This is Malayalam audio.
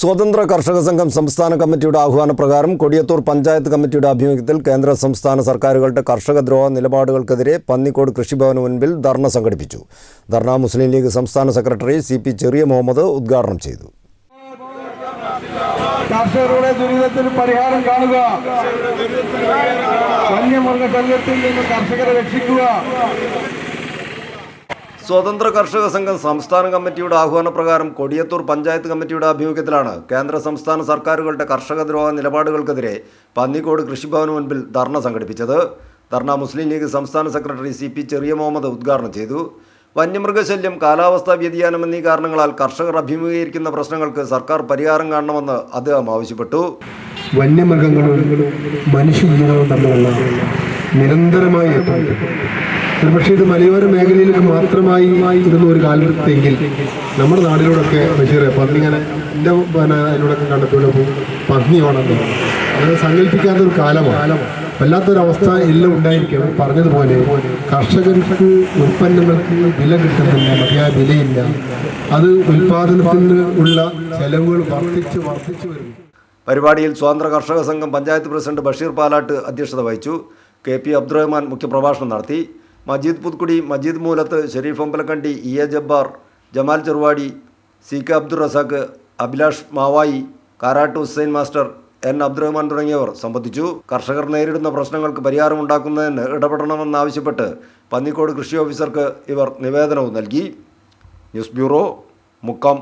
സ്വതന്ത്ര കർഷക സംഘം സംസ്ഥാന കമ്മിറ്റിയുടെ ആഹ്വാനപ്രകാരം കൊടിയത്തൂർ പഞ്ചായത്ത് കമ്മിറ്റിയുടെ ആഭിമുഖ്യത്തിൽ കേന്ദ്ര സംസ്ഥാന സർക്കാരുകളുടെ കർഷകദ്രോഹ നിലപാടുകൾക്കെതിരെ പന്നിക്കോട് കൃഷിഭവന് മുൻപിൽ ധർണ സംഘടിപ്പിച്ചു. ധർണ മുസ്ലിം ലീഗ് സംസ്ഥാന secretary C P Cheriya Muhammad ഉദ്ഘാടനം ചെയ്തു. കർഷകരുടെ ദുരിതത്തിന് പരിഹാരം കാണുക. വന്യമൃഗശല്യത്തിൽ നിന്ന് കർഷകരെ രക്ഷിക്കുക. സ്വതന്ത്ര കർഷക സംഘം സംസ്ഥാന കമ്മിറ്റിയുടെ ആഹ്വാനപ്രകാരം കൊടിയത്തൂർ പഞ്ചായത്ത് കമ്മിറ്റിയുടെ ആഭിമുഖ്യത്തിലാണ് കേന്ദ്ര സംസ്ഥാന സർക്കാരുകളുടെ കർഷക ദ്രോഹ നിലപാടുകൾക്കെതിരെ പന്നിക്കോട് കൃഷിഭവന് മുൻപിൽ ധർണ സംഘടിപ്പിച്ചത്. ധർണ മുസ്ലിം ലീഗ് സംസ്ഥാന secretary C P Cheriya Muhammad ഉദ്ഘാടനം ചെയ്തു. വന്യമൃഗശല്യം കാലാവസ്ഥാ വ്യതിയാനം എന്നീ കാരണങ്ങളാൽ കർഷകർ അഭിമുഖീകരിക്കുന്ന പ്രശ്നങ്ങൾക്ക് സർക്കാർ പരിഹാരം കാണണമെന്ന് അദ്ദേഹം ആവശ്യപ്പെട്ടു. വന്യമൃഗങ്ങളും മനുഷ്യജീവനവും തമ്മിലുള്ള നിരന്തരമായ എത്തുന്നുണ്ട് ഒരുപക്ഷെ ഇത് മലയോര മേഖലയിലേക്ക് മാത്രമായി ഇരുന്ന ഒരു കാലത്തെങ്കിൽ നമ്മുടെ നാടിലൂടെയൊക്കെ ബഷീറെ പന്നിങ്ങനെ എന്റെ പിന്നെ അതിലൂടെയൊക്കെ കണ്ടെത്തിയുള്ള പന്നി ഓണം അത് സങ്കല്പിക്കാത്ത ഒരു കാലമാണ്. വല്ലാത്തൊരവസ്ഥ എല്ലാം ഉണ്ടായിരിക്കും. പറഞ്ഞതുപോലെ കർഷകർക്ക് ഉൽപ്പന്നങ്ങൾക്ക് വില കിട്ടുന്നില്ല മതിയായ വിലയില്ല. അത് ഉൽപാദനത്തിന് ഉള്ള ചെലവുകൾ വർദ്ധിച്ച് വർദ്ധിച്ചു വരുന്നു. പരിപാടിയിൽ സ്വതന്ത്ര കർഷക സംഘം പഞ്ചായത്ത് പ്രസിഡന്റ് ബഷീർ പാലാട്ട് അധ്യക്ഷത വഹിച്ചു. കെ പി അബ്ദുറഹ്മാൻ മുഖ്യപ്രഭാഷണം നടത്തി. Majeed Puthukudi Majeed Moolath Shareef Ambalakandi E A Jabbar Jamal Cheruvadi C K Abdul Razak Abhilash Mavayi Karatt Hussain master N Abdurahman തുടങ്ങിയവർ സംബന്ധിച്ചു. കർഷകർ നേരിടുന്ന പ്രശ്നങ്ങൾക്ക് പരിഹാരമുണ്ടാക്കുന്നതിന് ഇടപെടണമെന്നാവശ്യപ്പെട്ട് പന്നിക്കോട് കൃഷി ഓഫീസർക്ക് ഇവർ നിവേദനവും നൽകി. News bureau Mukkam.